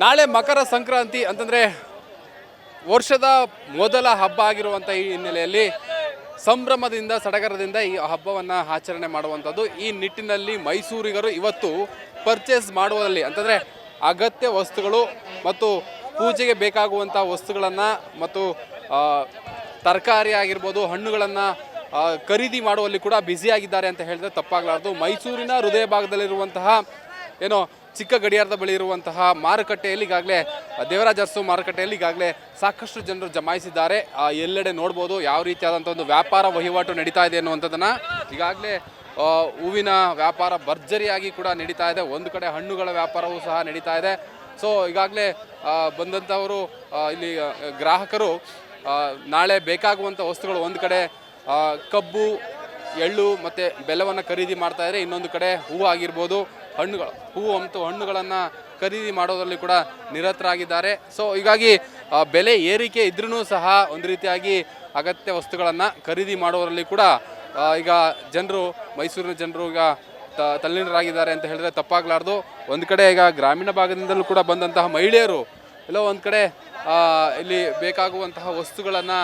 ನಾಳೆ ಮಕರ ಸಂಕ್ರಾಂತಿ ಅಂತಂದರೆ ವರ್ಷದ ಮೊದಲ ಹಬ್ಬ ಆಗಿರುವಂಥ ಈ ಹಿನ್ನೆಲೆಯಲ್ಲಿ ಸಂಭ್ರಮದಿಂದ, ಸಡಗರದಿಂದ ಈ ಹಬ್ಬವನ್ನು ಆಚರಣೆ ಮಾಡುವಂಥದ್ದು ಈ ನಿಟ್ಟಿನಲ್ಲಿ ಮೈಸೂರಿಗರು ಇವತ್ತು ಪರ್ಚೇಸ್ ಮಾಡುವಲ್ಲಿ ಅಂತಂದರೆ ಅಗತ್ಯ ವಸ್ತುಗಳು ಮತ್ತು ಪೂಜೆಗೆ ಬೇಕಾಗುವಂಥ ವಸ್ತುಗಳನ್ನು ಮತ್ತು ತರಕಾರಿ ಆಗಿರ್ಬೋದು, ಹಣ್ಣುಗಳನ್ನು ಖರೀದಿ ಮಾಡುವಲ್ಲಿ ಕೂಡ ಬ್ಯುಸಿಯಾಗಿದ್ದಾರೆ ಅಂತ ಹೇಳಿದ್ರೆ ತಪ್ಪಾಗಲಾರ್ದು. ಮೈಸೂರಿನ ಹೃದಯ ಭಾಗದಲ್ಲಿರುವಂತಹ, ಏನೋ ಚಿಕ್ಕ ಗಡಿಯಾರದ ಬಳಿ ಇರುವಂತಹ ಮಾರುಕಟ್ಟೆಯಲ್ಲಿ ಈಗಾಗಲೇ ದೇವರಾಜ ಅರಸು ಮಾರುಕಟ್ಟೆಯಲ್ಲಿ ಈಗಾಗಲೇ ಸಾಕಷ್ಟು ಜನರು ಜಮಾಯಿಸಿದ್ದಾರೆ. ಎಲ್ಲೆಡೆ ನೋಡ್ಬೋದು ಯಾವ ರೀತಿಯಾದಂಥ ಒಂದು ವ್ಯಾಪಾರ ವಹಿವಾಟು ನಡೀತಾ ಇದೆ ಅನ್ನುವಂಥದ್ದನ್ನು. ಈಗಾಗಲೇ ಹೂವಿನ ವ್ಯಾಪಾರ ಭರ್ಜರಿಯಾಗಿ ಕೂಡ ನಡೀತಾ ಇದೆ. ಒಂದು ಕಡೆ ಹಣ್ಣುಗಳ ವ್ಯಾಪಾರವೂ ಸಹ ನಡೀತಾ ಇದೆ. ಸೊ ಈಗಾಗಲೇ ಬಂದಂಥವರು ಇಲ್ಲಿ ಗ್ರಾಹಕರು ನಾಳೆ ಬೇಕಾಗುವಂಥ ವಸ್ತುಗಳು ಒಂದು ಕಡೆ ಕಬ್ಬು ಎಳ್ಳು ಮತ್ತು ಬೆಲ್ಲವನ್ನು ಖರೀದಿ ಮಾಡ್ತಾ ಇದ್ದಾರೆ ಇನ್ನೊಂದು ಕಡೆ ಹೂವು ಆಗಿರ್ಬೋದು, ಹಣ್ಣುಗಳು ಹೂವು ಮತ್ತು ಹಣ್ಣುಗಳನ್ನು ಖರೀದಿ ಮಾಡೋದರಲ್ಲಿ ಕೂಡ ನಿರತರಾಗಿದ್ದಾರೆ. ಸೊ ಹೀಗಾಗಿ ಬೆಲೆ ಏರಿಕೆ ಇದ್ರೂ ಸಹ ಒಂದು ರೀತಿಯಾಗಿ ಅಗತ್ಯ ವಸ್ತುಗಳನ್ನು ಖರೀದಿ ಮಾಡೋದರಲ್ಲಿ ಕೂಡ ಈಗ ಜನರು, ಮೈಸೂರಿನ ಜನರು ಈಗ ತ, ತಲ್ಲೀನರಾಗಿದ್ದಾರೆ ಅಂತ ಹೇಳಿದ್ರೆ ತಪ್ಪಾಗಲಾರ್ದು. ಒಂದು ಕಡೆ ಈಗ ಗ್ರಾಮೀಣ ಭಾಗದಿಂದಲೂ ಕೂಡ ಬಂದಂತಹ ಮಹಿಳೆಯರು, ಎಲ್ಲೋ ಒಂದು ಕಡೆ ಇಲ್ಲಿ ಬೇಕಾಗುವಂತಹ ವಸ್ತುಗಳನ್ನು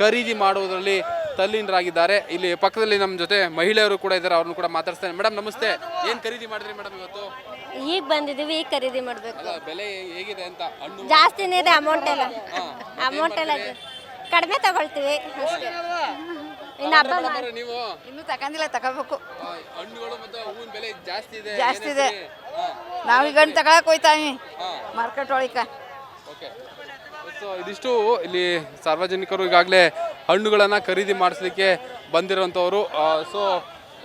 ಖರೀದಿ ಮಾಡುವುದರಲ್ಲಿ ತಲ್ಲೀನರಾಗಿದ್ದಾರೆ. ಇಲ್ಲಿ ಪಕ್ಕದಲ್ಲಿ ನಮ್ಮ ಜೊತೆ ಮಹಿಳೆಯರು ಕೂಡ ಇದ್ದಾರೆ ಅವ್ರನ್ನು ಕೂಡ ಮಾತಾಡ್ತಾರೆ ಮೇಡಮ್ ನಮಸ್ತೆ. ಏನು ಖರೀದಿ ಮಾಡಿದ್ರಿ ಮೇಡಮ್ ಇವತ್ತು? ಈಗ ಬಂದಿದ್ದೀವಿ ಈಗ ಖರೀದಿ ಮಾಡಬೇಕು. ಬೆಲೆ ಹೇಗಿದೆ ಅಂತ? ಹಣ್ಣು ಜಾಸ್ತಿನೇ ಇದೆ ಅಮೌಂಟ್ ಎಲ್ಲ. ಅಮೌಂಟ್ ಎಲ್ಲ. ಕಡಿಮೆ ತಗೊಳ್ತೀವಿ ಅಷ್ಟೇ. ಇನ್ನು ಹಬ್ಬ ಮಾಡ್- ಮೇಡಮ್, ನೀವು. ಇನ್ನೂ ತಗೊಂಡಿಲ್ಲ ತಗೋಬೇಕು. ಆ, ಹಣ್ಣುಗಳು ಮತ್ತು ಹೂವಿನ ಬೆಲೆ ಜಾಸ್ತಿ ಇದೆ ಜಾಸ್ತಿ ಇದೆ. ನಾವು ಈಗ ಹಣ್ಣು ತಗೊಳಕ್ ಹೋಯ್ತಾವಿ. ಮಾರ್ಕೆಟ್ ಒಳಕ ಓಕೆ ಸೊ ಇದಿಷ್ಟು ಇಲ್ಲಿ ಸಾರ್ವಜನಿಕರು ಈಗಾಗಲೇ ಹಣ್ಣುಗಳನ್ನು ಖರೀದಿ ಮಾಡಿಸ್ಲಿಕ್ಕೆ ಬಂದಿರೋಂಥವ್ರು. ಸೊ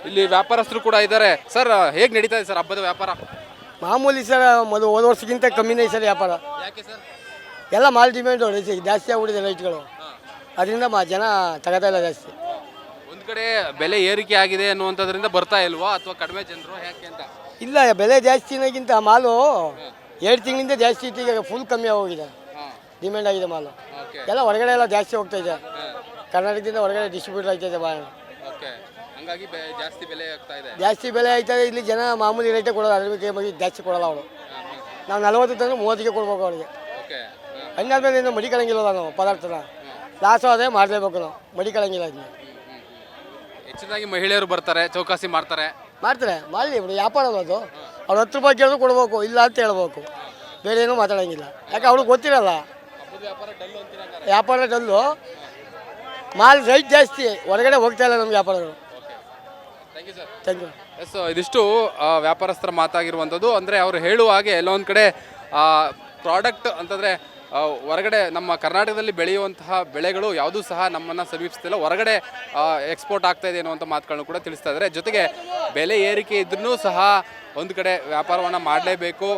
ಇಲ್ಲಿ ವ್ಯಾಪಾರಸ್ಥರು ಕೂಡ ಇದ್ದಾರೆ. ಸರ್ ಹೇಗೆ ನಡೀತಾ ಇದೆ ಸರ್ ಹಬ್ಬದ ವ್ಯಾಪಾರ? ಮಾಮೂಲಿ ಸರ್ ಮೊದಲು ಹೋದ ವರ್ಷಕ್ಕಿಂತ ಕಮ್ಮಿನೇ ಸರ್ ವ್ಯಾಪಾರ. ಯಾಕೆ ಸರ್ ಎಲ್ಲ ಮಾಲ್ ಡಿಮ್ಯಾಂಡ್ ಜಾಸ್ತಿ ಆಗ್ಬಿಟ್ಟಿದೆ ರೈಟ್ಗಳು ಅದರಿಂದ ಮಾ ಜನ ತಗೋತಾ ಇಲ್ಲ ಜಾಸ್ತಿ. ಒಂದು ಕಡೆ ಬೆಲೆ ಏರಿಕೆ ಆಗಿದೆ ಅನ್ನುವಂಥದ್ರಿಂದ ಬರ್ತಾ ಇಲ್ವಾ? ಅಥವಾ ಕಡಿಮೆ ಜನರು ಯಾಕೆ ಅಂತ? ಇಲ್ಲ ಬೆಲೆ ಜಾಸ್ತಿನಾಗಿಂತ ಮಾಲು ಎರಡು ತಿಂಗಳಿಂದ ಜಾಸ್ತಿ ಇತ್ತು ಈಗ ಫುಲ್ ಕಮ್ಮಿ ಆಗೋಗಿದೆ ಡಿಮ್ಯಾಂಡ್ ಆಗಿದೆ ಮಾಲು. ಎಲ್ಲ ಹೊರಗಡೆ ಎಲ್ಲ ಜಾಸ್ತಿ ಹೋಗ್ತಾ ಇದೆ. ಕರ್ನಾಟಕದಿಂದ ಹೊರಗಡೆ ಡಿಸ್ಟ್ರಿಬ್ಯೂಟ್ ಆಗ್ತಾ ಇದೆ ಭಾಳ. ಓಕೆ. ಹಂಗಾಗಿ ಬೆ ಜಾಸ್ತಿ ಬೆಲೆ ಆಗ್ತಾ ಇದೆ. ಜಾಸ್ತಿ ಬೆಲೆ ಆಯ್ತದೆ ಇಲ್ಲಿ ಜನ ಮಾಮೂಲಿ ರೇಟೇ ಕೊಡೋದು ಅದ್ರ ಬಗ್ಗೆ ಬಗ್ಗೆ ಜಾಸ್ತಿ ಕೊಡಲ್ಲ ಅವಳು ನಾವು ನಲ್ವತ್ತು ತಂದ್ರೆ ಮೂವತ್ತಿಗೆ ಕೊಡ್ಬೇಕು ಅವಳಿಗೆ ಓಕೆ. ಮೇಲೆ ಇನ್ನು ಕಳಂಗಿಲ್ಲ ನಾವು ಪದಾರ್ಥನ. ಲಾಸು ಅದೇ ಮಾಡಲೇಬೇಕು ನಾವು ಮಡಿಕಳಂಗಿಲ್ಲ ಅದನ್ನ ಹೆಚ್ಚಿನದಾಗಿ ಮಹಿಳೆಯರು ಬರ್ತಾರೆ ಚೌಕಾಸಿ ಮಾಡ್ತಾರೆ. ಮಾಡ್ತಾರೆ ಮಾಡಲಿ ಬಿಡು ವ್ಯಾಪಾರ ಅದು. ಅವ್ರು ಹತ್ತು ರೂಪಾಯಿ ಕೇಳಿದ್ರು ಕೊಡ್ಬೇಕು ಇಲ್ಲ ಅಂತ ಹೇಳ್ಬೇಕು. ಬೇರೆ ಏನೂ ಮಾತಾಡೋಂಗಿಲ್ಲ. ಯಾಕೆ ಅವ್ಳಿಗೆ ಗೊತ್ತಿರಲ್ಲ. ಹಬ್ಬದ ವ್ಯಾಪಾರ ಡಲ್ಲು ಅಂತೀರ ವ್ಯಾಪಾರ ಡಲ್ಲು. ಮಾಲ್ ರೈಟ್ ಜಾಸ್ತಿ ಹೊರಗಡೆ ಹೋಗ್ತಾ ಇಲ್ಲ ನಮ್ಮ ವ್ಯಾಪಾರಗಳು ಥ್ಯಾಂಕ್ ಯು ಎಸ್ ಇದಿಷ್ಟು ಆ, ವ್ಯಾಪಾರಸ್ಥರ ಮಾತಾಗಿರುವಂಥದ್ದು. ಅಂದರೆ ಅವರು ಹೇಳುವ ಹಾಗೆ ಎಲ್ಲೊಂದು ಕಡೆ ಪ್ರಾಡಕ್ಟ್ ಅಂತಂದರೆ ಹೊರಗಡೆ ನಮ್ಮ ಕರ್ನಾಟಕದಲ್ಲಿ ಬೆಳೆಯುವಂತಹ ಬೆಳೆಗಳು ಯಾವುದೂ ಸಹ ನಮ್ಮನ್ನು ಸಮೀಪಿಸ್ತಿಲ್ಲ. ಹೊರಗಡೆ ಎಕ್ಸ್ಪೋರ್ಟ್ ಆಗ್ತಾ ಇದೆ ಅನ್ನುವಂಥ ಮಾತುಗಳನ್ನು ಕೂಡ ತಿಳಿಸ್ತಾ ಇದ್ದಾರೆ. ಜೊತೆಗೆ ಬೆಲೆ ಏರಿಕೆ ಇದ್ರೂ ಸಹ ಒಂದು ಕಡೆ ವ್ಯಾಪಾರವನ್ನು ಮಾಡಲೇಬೇಕು.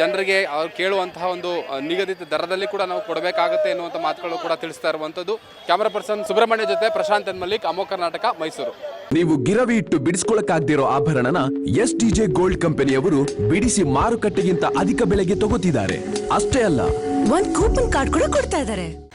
ಜನರಿಗೆ ಅವ್ರು ಕೇಳುವಂತಹ ಒಂದು ನಿಗದಿತ ದರದಲ್ಲಿ ಕೂಡ ನಾವು ಕೊಡಬೇಕಾಗುತ್ತೆ ಎನ್ನುವಂಥ ಮಾತುಗಳು ಕೂಡ ತಿಳಿಸ್ತಾ ಇರುವಂಥದ್ದು. ಕ್ಯಾಮರಾ ಪರ್ಸನ್ ಸುಬ್ರಹ್ಮಣ್ಯ ಜೊತೆ ಪ್ರಶಾಂತ್ ಎನ್ ಮಲ್ಲಿಕ್ ಅಮೋ ಕರ್ನಾಟಕ ಮೈಸೂರು. ನೀವು ಗಿರವಿ ಇಟ್ಟು ಬಿಡಿಸ್ಕೊಳಕ್ಕಾಗ್ದಿರೋ ಆಭರಣನ ಎಸ್ ಟಿಜೆ ಗೋಲ್ಡ್ ಕಂಪನಿಯವರು ಬಿಡಿಸಿ ಮಾರುಕಟ್ಟೆಗಿಂತ ಅಧಿಕ ಬೆಲೆಗೆ ತಗೋತಿದ್ದಾರೆ. ಅಷ್ಟೇ ಅಲ್ಲ. ಒಂದು ಕೂಪನ್ ಕಾರ್ಡ್ ಕೂಡ ಕೊಡ್ತಾ ಇದಾರೆ